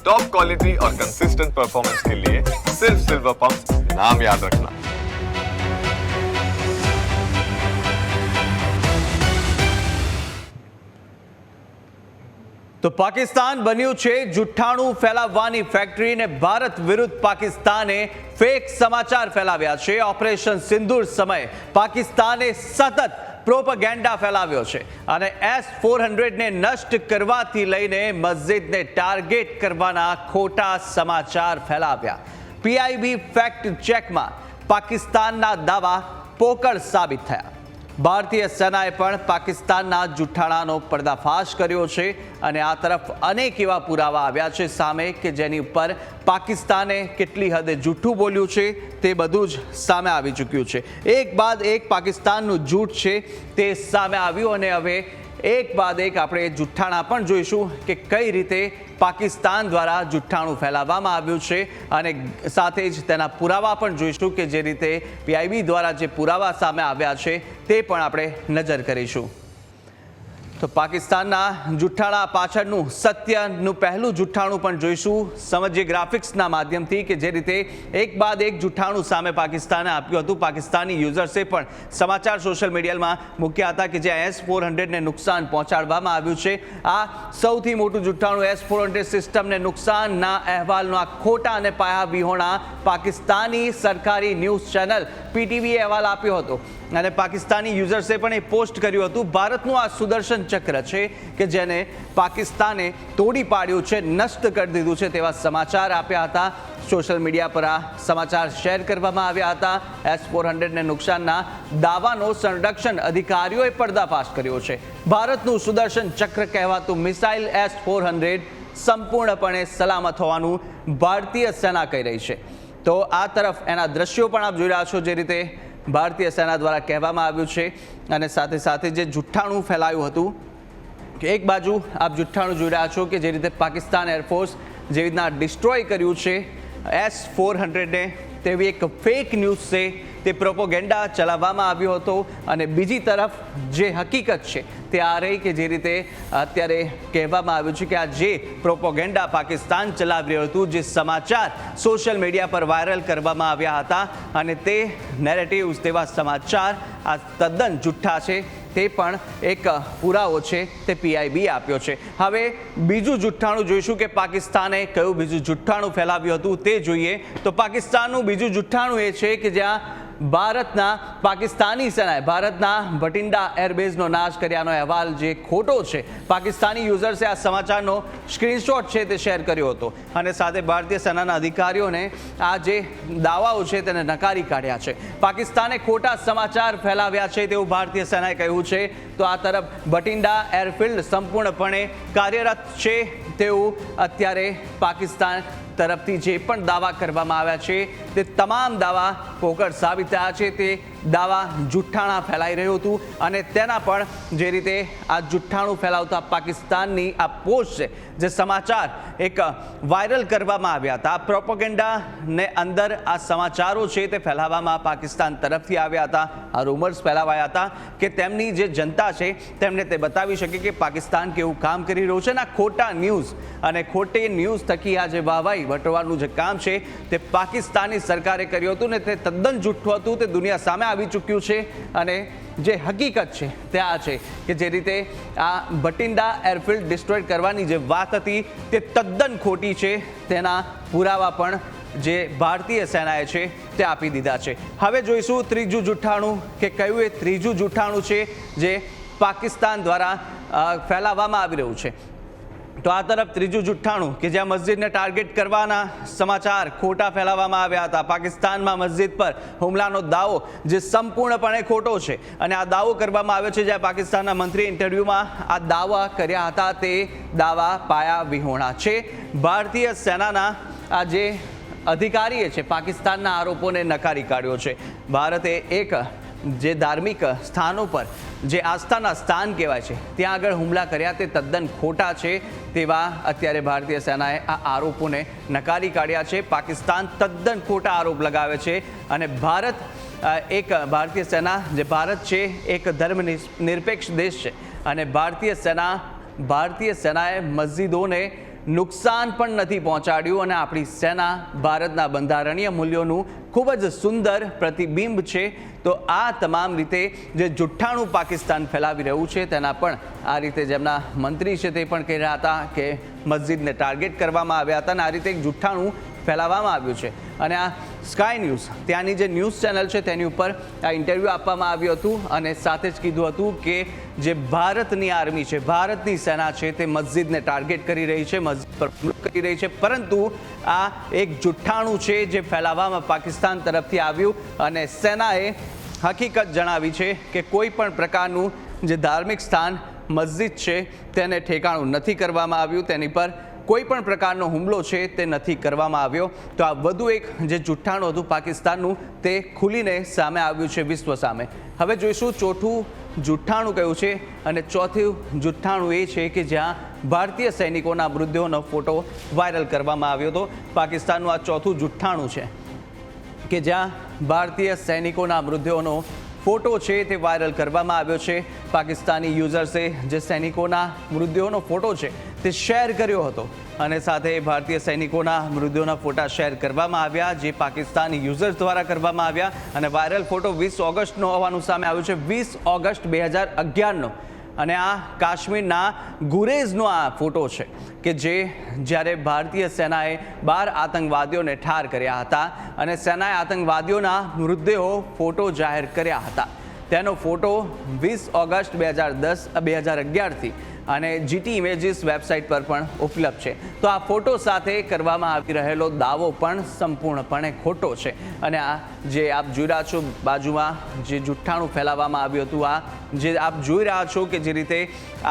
Top quality और consistent performance के लिए सिर्फ सिल्वर पंप नाम याद रखना તો પાકિસ્તાન બન્યું છે જુઠ્ઠાણું ફેલાવવાની ફેક્ટરી ને ભારત વિરુદ્ધ પાકિસ્તાને ફેક સમાચાર ફેલાવ્યા છે ઓપરેશન સિંદૂર સમયે પાકિસ્તાને સતત પ્રોપગેન્ડા ફેલાવ્યો છે અને એસ ફોર હંડ્રેડને નષ્ટ કરવાથી લઈને મસ્જિદને ટાર્ગેટ કરવાના ખોટા સમાચાર ફેલાવ્યા. પીઆઈબી ફેક્ટ ચેકમાં પાકિસ્તાનના દાવા પોકળ સાબિત થયા. ભારતીય સેનાએ પણ પાકિસ્તાનના જુઠ્ઠાણાનો પર્દાફાશ કર્યો છે અને આ તરફ અનેક એવા પુરાવા આવ્યા છે સામે કે જેની ઉપર પાકિસ્તાને કેટલી હદે જૂઠું બોલ્યું છે તે બધું જ સામે આવી ચૂક્યું છે. એક બાદ એક પાકિસ્તાનનું જૂઠ છે તે સામે આવ્યું અને હવે એક બાદ એક આપણે જુઠ્ઠાણા પણ જોઈશું કે કઈ રીતે પાકિસ્તાન દ્વારા જુઠ્ઠાણું ફેલાવવામાં આવ્યું છે અને સાથે જ તેના પુરાવા પણ જોઈશું કે જે રીતે પીઆઈબી દ્વારા જે પુરાવા સામે આવ્યા છે તે પણ આપણે નજર કરીશું. તો પાકિસ્તાનના જુઠ્ઠાણા પાછળનું સત્યનું પહેલું જુઠ્ઠાણું પણ જોઈશું. સમજીએ ગ્રાફિક્સના માધ્યમથી કે જે રીતે એક બાદ એક જુઠ્ઠાણું સામે પાકિસ્તાને આપ્યું હતું. પાકિસ્તાની યુઝર્સે પણ સમાચાર સોશિયલ મીડિયામાં મૂક્યા હતા કે જે એસ ફોર હંડ્રેડને નુકસાન પહોંચાડવામાં આવ્યું છે. આ સૌથી મોટું જુઠ્ઠાણું એસ ફોર હંડ્રેડ સિસ્ટમને નુકસાનના અહેવાલનો આ ખોટા અને પાયા વિહોણા પાકિસ્તાની સરકારી ન્યૂઝ ચેનલ પીટીવીએ અહેવાલ આપ્યો હતો. અને પાકિસ્તાની યુઝર્સે પણ એ પોસ્ટ કર્યું હતું, ભારતનું આ સુદર્શન ચક્ર છે કે જેને પાકિસ્તાને તોડી પાડ્યું છે, નષ્ટ કરી દીધું છે તેવા સમાચાર આપ્યા હતા. સોશિયલ મીડિયા પર આ સમાચાર શેર કરવામાં આવ્યા હતા. એસ ફોર હંડ્રેડને નુકસાનના દાવાનો સંરક્ષણ અધિકારીઓએ પર્દાફાશ કર્યો છે. ભારતનું સુદર્શન ચક્ર કહેવાતું મિસાઇલ એસ ફોર હંડ્રેડ સંપૂર્ણપણે સલામત હોવાનું ભારતીય સેના કહી રહી છે. તો આ તરફ એના દ્રશ્યો પણ આપ જોઈ રહ્યા છો જે રીતે ભારતીય સેના દ્વારા કહેવામાં આવ્યું છે અને સાથે સાથે જે જુઠ્ઠાણું ફેલાયું હતું કે એક બાજુ આપ જુઠ્ઠાણું જોઈ રહ્યા છો કે જે રીતે પાકિસ્તાન એરફોર્સ જે રીતના ડિસ્ટ્રોય કર્યું છે, એસ ફોર હંડ્રેડને તેવી એક ફેક ન્યૂઝ છે, તે પ્રોપોગેન્ડા ચલાવવામાં આવ્યો હતો અને બીજી તરફ જે હકીકત છે, તે આ રહી કે જે રીતે અત્યારે કહેવામાં આવ્યું છે કે આ જે પ્રોપોગેન્ડા પાકિસ્તાન ચલાવી રહ્યું હતું, જે સમાચાર સોશિયલ મીડિયા પર વાયરલ કરવામાં આવ્યા હતા અને તે નેરેટિવ્સ તેવા સમાચાર આ તદ્દન જુઠ્ઠા છે તે પણ એક પુરાવો છે, તે પીઆઈબી આપ્યો છે. હવે બીજું જુઠ્ઠાણું જોઈશું કે પાકિસ્તાને કયું બીજું જુઠ્ઠાણું ફેલાવ્યું હતું તે જોઈએ. તો પાકિસ્તાનનું બીજું જુઠ્ઠાણું એ છે કે જ્યાં ભારતના પાકિસ્તાની સેનાએ ભારતના ભટિંડા એરબેઝનો નાશ કર્યાનો અહેવાલ જે ખોટો છે, પાકિસ્તાની યુઝર્સે આ સમાચારનો સ્ક્રીનશોટ છે તે શેર કર્યો હતો. અને સાથે ભારતીય સેનાના અધિકારીઓને આ જે દાવાઓ છે તેને નકારી કાઢ્યા છે. પાકિસ્તાને ખોટા સમાચાર ફેલાવ્યા છે તેવું ભારતીય સેનાએ કહ્યું છે. તો આ તરફ ભટિંડા એરફિલ્ડ સંપૂર્ણપણે કાર્યરત છે તેવું અત્યારે પાકિસ્તાન તરફથી જે પણ દાવા કરવામાં આવ્યા છે, તે તમામ દાવા પોકળ સાબિત થયા છે તે દાવા જુઠ્ઠાણા ફેલાઈ રહ્યું હતું અને તેના પણ જે રીતે આ જુઠ્ઠાણું ફેલાવતા પાકિસ્તાનની આ પોસ્ટ છે, જે સમાચાર એક વાયરલ કરવામાં આવ્યા હતા. આ પ્રોપોગેન્ડાને અંદર આ સમાચારો છે તે ફેલાવવામાં પાકિસ્તાન તરફથી આવ્યા હતા. આ રૂમર્સ ફેલાવાયા હતા કે તેમની જે જનતા છે તેમને તે બતાવી શકે કે પાકિસ્તાન કેવું કામ કરી રહ્યું છે. અને ખોટા ન્યૂઝ અને ખોટી ન્યૂઝ થકી આ જે વાહવાઈ વટવાનું જે કામ છે તે પાકિસ્તાની સરકારે કર્યું હતું ને તે તદ્દન જુઠ્ઠું હતું, તે દુનિયા સામે આવી ચૂક્યું છે અને જે હકીકત છે તે આ છે કે જે રીતે આ ભટિંડા એરફિલ્ડ ડિસ્ટ્રોય કરવાની જે વાત હતી તે તદ્દન ખોટી છે, તેના પુરાવા પણ જે ભારતીય સેનાએ છે તે આપી દીધા છે. હવે જોઈશું ત્રીજું જુઠ્ઠાણું કે કયું એ ત્રીજું જુઠ્ઠાણું છે જે પાકિસ્તાન દ્વારા ફેલાવવામાં આવી રહ્યું છે. તો આ તરફ ત્રીજું જુઠ્ઠાણું કે જ્યાં મસ્જિદને ટાર્ગેટ કરવાના સમાચાર ખોટા ફેલાવવામાં આવ્યા હતા. પાકિસ્તાનમાં મસ્જિદ પર હુમલાનો દાવો જે સંપૂર્ણપણે ખોટો છે અને આ દાવો કરવામાં આવ્યો છે જ્યાં પાકિસ્તાનના મંત્રી ઇન્ટરવ્યૂમાં આ દાવા કર્યા હતા. તે દાવા પાયા વિહોણા છે. ભારતીય સેનાના આ જે અધિકારીએ છે, પાકિસ્તાનના આરોપોને નકારી કાઢ્યો છે. ભારતે એક જે ધાર્મિક સ્થાનો પર જે આસ્થાના સ્થાન કહેવાય છે, ત્યાં આગળ હુમલા કર્યા તે તદ્દન ખોટા છે તેવા અત્યારે ભારતીય સેનાએ આ આરોપોને નકારી કાઢ્યા છે. પાકિસ્તાન તદ્દન ખોટા આરોપ લગાવે છે અને ભારત એક ભારતીય સેના, જે ભારત છે, એક ધર્મ નિરપેક્ષ દેશ છે અને ભારતીય સેના, ભારતીય સેનાએ મસ્જિદોને નુકસાન પણ નથી પહોંચાડ્યું અને આપણી સેના, ભારતના બંધારણીય મૂલ્યોનું ખૂબ જ સુંદર પ્રતિબિંબ છે. તો આ તમામ રીતે જે જુઠ્ઠાણું પાકિસ્તાન ફેલાવી રહ્યું છે, તેના પણ આ રીતે જેમના મંત્રી છે તે પણ કહી રહ્યા હતા કે મસ્જિદને ટાર્ગેટ કરવામાં આવ્યા હતા અને આ રીતે એક જુઠ્ઠાણું ફેલાવવામાં આવ્યું છે. અને આ સ્કાય ન્યૂઝ ત્યાંની જે ન્યૂઝ ચેનલ છે, તેની ઉપર આ ઇન્ટરવ્યૂ આપવામાં આવ્યું હતું અને સાથે જ કીધું હતું કે જે ભારતની આર્મી છે, ભારતની સેના છે, તે મસ્જિદને ટાર્ગેટ કરી રહી છે, મસ્જિદ પર હુમલો કરી રહી છે. પરંતુ આ એક જુઠ્ઠાણું છે જે ફેલાવવામાં પાકિસ્તાન તરફથી આવ્યું અને સેનાએ હકીકત જણાવી છે કે કોઈ પણ પ્રકારનું જે ધાર્મિક સ્થાન મસ્જિદ છે, તેને ઠેકાણું નથી કરવામાં આવ્યું. તેની પર કોઈ પણ પ્રકારનો હુમલો છે તે નથી કરવામાં આવ્યો. તો આ વધુ એક જે જુઠ્ઠાણું હતું પાકિસ્તાનનું, તે ખુલીને સામે આવ્યું છે વિશ્વ સામે. હવે જોઈશું ચોથું જુઠ્ઠાણું કયું છે અને ચોથું જુઠ્ઠાણું એ છે કે જ્યાં ભારતીય સૈનિકોના મૃતદેહોનો ફોટો વાયરલ કરવામાં આવ્યો હતો. પાકિસ્તાનનું આ ચોથું જુઠ્ઠાણું છે કે જ્યાં ભારતીય સૈનિકોના મૃતદેહોનો ફોટો છે તે વાયરલ કરવામાં આવ્યો છે. પાકિસ્તાની યુઝર્સે જે સૈનિકોના મૃતદેહોનો ફોટો છે તે શેર કર્યો હતો. અને સાથે ભારતીય સૈનિકોના મૃતદેહોના ફોટા શેર કરવામાં આવ્યા, જે પાકિસ્તાની યુઝર્સ દ્વારા કરવામાં આવ્યા. અને વાયરલ ફોટો વીસ ઓગસ્ટનો હોવાનું સામે આવ્યું છે. વીસ ઓગસ્ટ બે હજાર અગિયારનો અને આ કાશ્મીરના ગુરેઝનો આ ફોટો છે કે જે જ્યારે ભારતીય સેનાએ બાર આતંકવાદીઓને ઠાર કર્યા હતા અને સેનાએ આતંકવાદીઓના મૃતદેહો ફોટો જાહેર કર્યા હતા. તેનો ફોટો વીસ ઓગસ્ટ બે હજાર દસ, બે હજાર અગિયારથી અને જીટી ઇમેજીસ વેબસાઇટ પર પણ ઉપલબ્ધ છે. તો આ ફોટો સાથે કરવામાં આવી રહેલો દાવો પણ સંપૂર્ણપણે ખોટો છે. અને આ જે આપ જોઈ રહ્યા છો બાજુમાં જે જુઠ્ઠાણું ફેલાવવામાં આવ્યું હતું, આ જે આપ જોઈ રહ્યા છો કે જે રીતે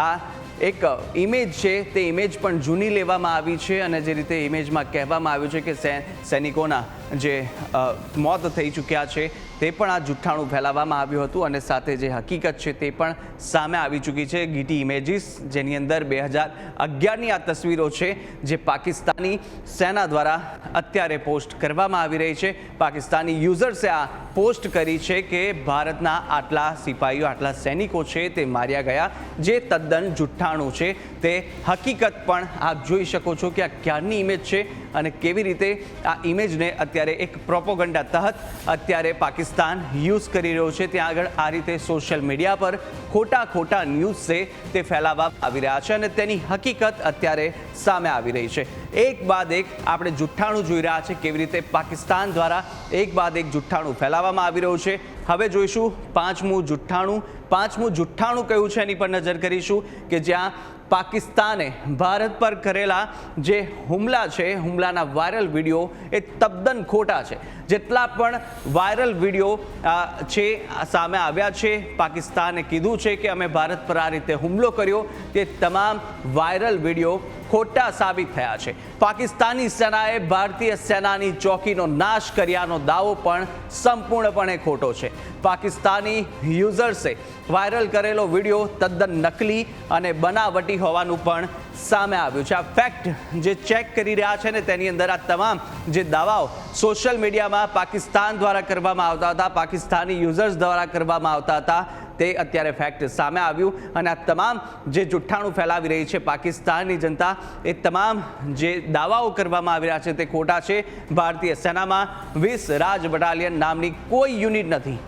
આ એક ઇમેજ છે, તે ઇમેજ પણ જૂની લેવામાં આવી છે અને જે રીતે ઇમેજમાં કહેવામાં આવ્યું છે કે સૈનિકોના જે મોત થઈ ચૂક્યા છે તે પણ આ જુઠ્ઠાણું ફેલાવવામાં આવ્યું હતું અને સાથે જે હકીકત છે તે પણ સામે આવી ચૂકી છે. ગીટી ઇમેજીસ જેની અંદર બે હજાર અગિયારની આ તસવીરો છે જે પાકિસ્તાની સેના દ્વારા અત્યારે પોસ્ટ કરવામાં આવી રહી છે. પાકિસ્તાની યુઝર્સે આ પોસ્ટ કરી છે કે ભારતના આટલા સિપાહીઓ, આટલા સૈનિકો છે તે માર્યા ગયા. જે તદ્દન જુઠ્ઠાણું છે તે હકીકત પણ આપ જોઈ શકો છો કે આ ક્યારની ઇમેજ છે અને કેવી રીતે આ ઇમેજને અત્યારે એક પ્રોપોગંડા તહત અત્યારે પાકિસ્તાન યુઝ કરી રહ્યો છે. ત્યાં આગળ આ રીતે સોશિયલ મીડિયા પર ખોટા ખોટા ન્યૂઝ છે તે ફેલાવવામાં આવી રહ્યા છે અને તેની હકીકત અત્યારે સામે આવી રહી છે. એક બાદ એક આપણે જુઠ્ઠાણું જોઈ રહ્યા છે કેવી રીતે પાકિસ્તાન દ્વારા એક બાદ એક જુઠ્ઠાણું ફેલાવવામાં આવી રહ્યું છે. હવે જોઈશું પાંચમું જુઠ્ઠાણું. પાંચમું જુઠ્ઠાણું કયું છે એની પર નજર કરીશું કે જ્યાં પાકિસ્તાને ભારત પર કરેલા જે હુમલા છે, હુમલાના વાયરલ વીડિયો એ તદ્દન ખોટા છે. જેટલા પણ વાયરલ વીડિયો છે સામે આવ્યા છે, પાકિસ્તાને કીધું છે કે અમે ભારત પર આ રીતે હુમલો કર્યો, તે તમામ વાયરલ વીડિયો ખોટા સાબિત થયા છે. પાકિસ્તાની સેનાએ ભારતીય સેનાની ચોકીનો નાશ કર્યાનો દાવો પણ સંપૂર્ણપણે ખોટો છે. પાકિસ્તાની યુઝર્સે વાયરલ કરેલો વીડિયો તદ્દન નકલી અને બનાવટી હોવાનું પણ સામે આવ્યું છે. આ ફેક્ટ જે ચેક કરી રહ્યા છે ને તેની અંદર આ તમામ જે દાવાઓ સોશિયલ મીડિયામાં પાકિસ્તાન દ્વારા કરવામાં આવતા હતા, પાકિસ્તાની યુઝર્સ દ્વારા કરવામાં આવતા હતા તે અત્યારે ફેક્ટ સામે આવ્યું અને આ તમામ જે જુઠ્ઠાણું ફેલાવી રહી છે પાકિસ્તાનની જનતા, એ તમામ જે દાવાઓ કરવામાં આવી રહ્યા છે તે ખોટા છે. ભારતીય સેનામાં વીસ રાજ બટાલિયન નામની કોઈ યુનિટ નથી.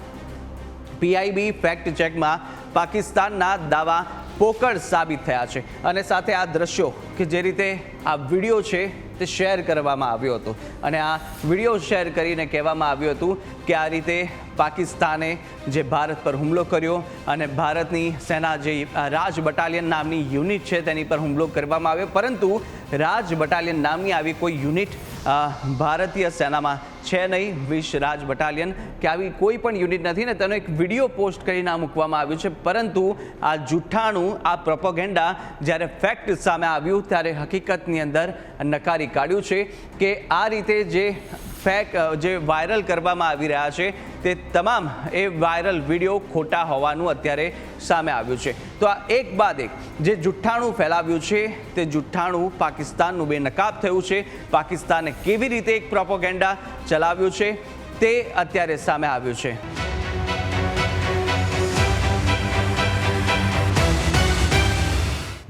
પીઆઈબી ફેક્ટ ચેકમાં પાકિસ્તાનના દાવા પોકળ સાબિત થયા છે. અને સાથે આ દ્રશ્યો કે જે રીતે આ વીડિયો છે તે શેર કરવામાં આવ્યો હતો. અને આ વીડિયો શેર કરીને કહેવામાં આવ્યું હતું કે આ રીતે પાકિસ્તાને જે ભારત પર હુમલો કર્યો અને ભારતની સેના જે રાજ બટાલિયન નામની યુનિટ છે તેની પર હુમલો કરવામાં આવ્યો. પરંતુ રાજ બટાલિયન નામની આવી કોઈ યુનિટ ભારતીય સેનામાં છે નહીં. વિશ રાજ બટાલિયન કે આવી કોઈ પણ યુનિટ નથી ને તેનો એક વીડિયો પોસ્ટ કરીને આ મૂકવામાં આવ્યું છે. પરંતુ આ જૂઠાણું આ પ્રોપોગેન્ડા જ્યારે ફેક્ટ સામે આવ્યું ત્યારે હકીકતની અંદર નકારી કાઢ્યું છે કે આ રીતે જે ફેક જે વાયરલ કરવામાં આવી રહ્યા છે, તે તમામ એ વાયરલ વીડિયો ખોટા હોવાનું અત્યારે સામે આવ્યું છે. તો આ એક બાદ એક, જે જુઠ્ઠાણું ફેલાવ્યું છે, તે જુઠ્ઠાણું પાકિસ્તાનનું બેનકાબ થયું છે. પાકિસ્તાને કેવી રીતે એક પ્રોપોગેન્ડા ચલાવ્યું છે, તે અત્યારે સામે આવ્યું છે.